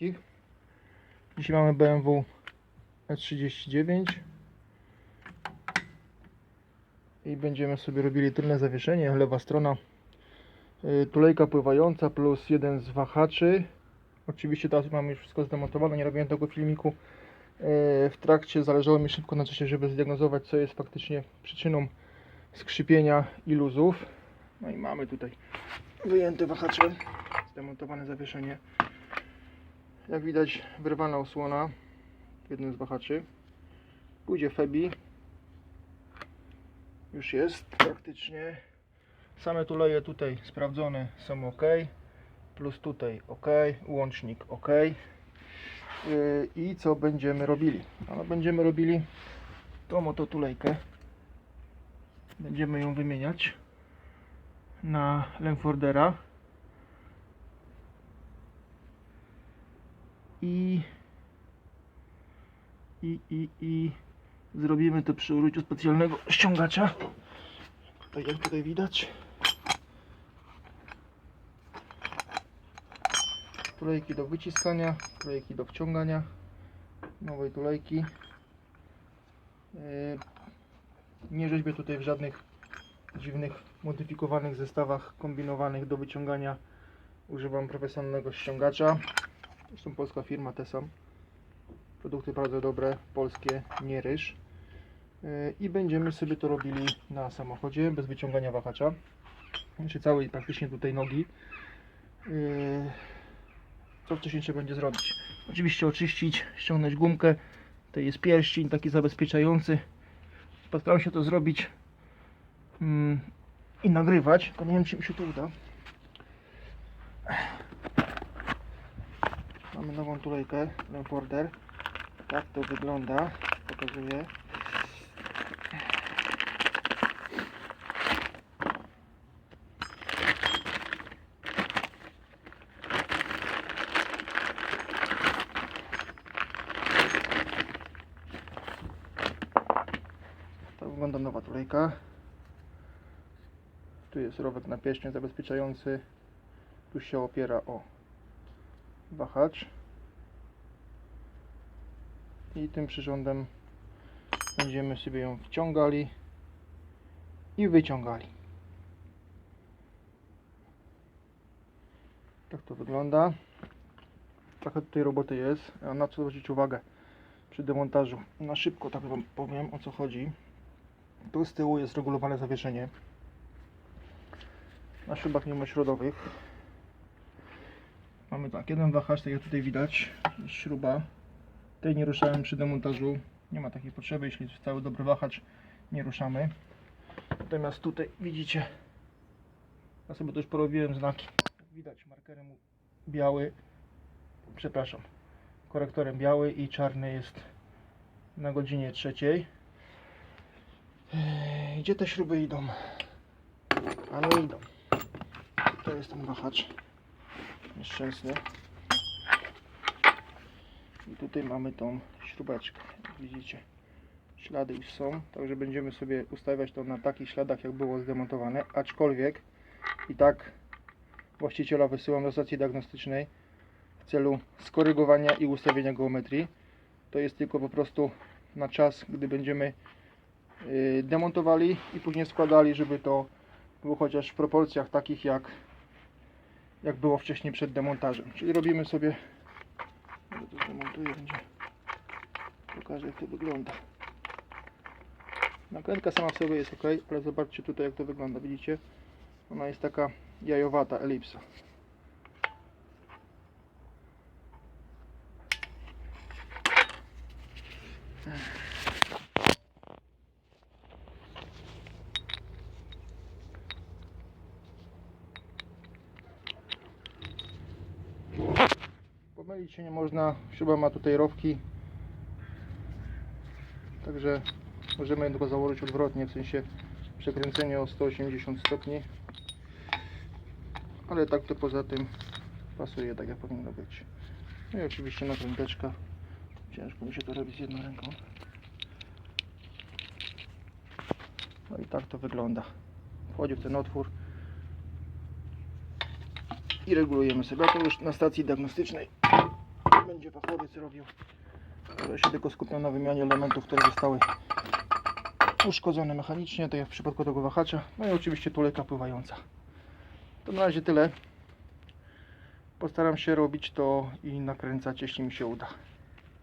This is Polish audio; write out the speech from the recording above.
wszystkich. Dzisiaj mamy BMW E39 i będziemy sobie robili tylne zawieszenie, lewa strona. Y, tulejka pływająca plus jeden z wahaczy. Oczywiście teraz mamy już wszystko zdemontowane, nie robiłem tego filmiku. Y, w trakcie zależało mi szybko na czasie, żeby zdiagnozować co jest faktycznie przyczyną skrzypienia i luzów. No i mamy tutaj wyjęte wahacze. Zdemontowane zawieszenie jak widać wyrwana osłona w jednym z wahaczy. Pójdzie Febi. Już jest praktycznie. Same tuleje tutaj sprawdzone są ok. Plus tutaj ok łącznik ok. Yy, i co będziemy robili? No, będziemy robili tą oto tulejkę. Będziemy ją wymieniać na Lemfordera i i, i, i zrobimy to przy użyciu specjalnego ściągacza. Tak jak tutaj widać. Tulejki do wyciskania tulejki do wciągania nowej tulejki. Yy, nie rzeźbię tutaj w żadnych dziwnych modyfikowanych zestawach kombinowanych do wyciągania. Używam profesjonalnego ściągacza Zresztą polska firma Tesam. Produkty bardzo dobre, polskie, nie ryż. Yy, I będziemy sobie to robili na samochodzie, bez wyciągania wahacza. Znaczy całej praktycznie tutaj nogi. Yy, Co wcześniej trzeba będzie zrobić? Oczywiście oczyścić, ściągnąć gumkę. To jest pierścień taki zabezpieczający. Postaram się to zrobić mm, i nagrywać, tylko nie wiem czy mi się to uda. Mamy nową tulejkę Lemforder. Tak to wygląda. Pokazuję. Tak wygląda nowa tulejka. Tu jest rowek na pieśnię zabezpieczający. Tu się opiera o wahacz i tym przyrządem będziemy sobie ją wciągali i wyciągali. Tak to wygląda. Trochę tutaj roboty jest, a na co zwrócić uwagę przy demontażu. Na szybko tak wam powiem o co chodzi. Tu z tyłu jest regulowane zawieszenie na szybach mimośrodowych. Mamy tak, jeden wahacz, tak jak tutaj widać, śruba. Tej nie ruszałem przy demontażu. Nie ma takiej potrzeby, jeśli jest cały dobry wahacz, nie ruszamy. Natomiast tutaj widzicie, ja sobie to już porobiłem znaki. Widać, markerem biały, przepraszam, korektorem biały i czarny jest na godzinie trzeciej. Ej, Gdzie te śruby idą? A no idą. To jest ten wahacz nieszczęsny. Tutaj mamy tą śrubeczkę. Widzicie, ślady już są, także będziemy sobie ustawiać to na takich śladach, jak było zdemontowane. Aczkolwiek i tak właściciela wysyłam do stacji diagnostycznej w celu skorygowania i ustawienia geometrii. To jest tylko po prostu na czas, gdy będziemy yy, demontowali i później składali, żeby to było chociaż w proporcjach takich jak jak było wcześniej przed demontażem. Czyli robimy sobie będzie pokażę jak to wygląda. Nakrętka sama w sobie jest ok, ale zobaczcie tutaj jak to wygląda. Widzicie? Ona jest taka jajowata, elipsa. Pomylić się nie można. Śruba ma tutaj rowki. Także możemy go założyć odwrotnie, w sensie przekręcenie o 180 stopni. Ale tak to poza tym pasuje tak jak powinno być. No i oczywiście nakręteczka. Ciężko mi się to robi z jedną ręką. No i tak to wygląda. Wchodzi w ten otwór i regulujemy sobie. To już na stacji diagnostycznej będzie fachowiec robił. Ja się tylko skupię na wymianie elementów, które zostały uszkodzone mechanicznie, tak jak w przypadku tego wahacza. No i oczywiście tuleka pływająca. To na razie tyle. Postaram się robić to i nakręcać, jeśli mi się uda.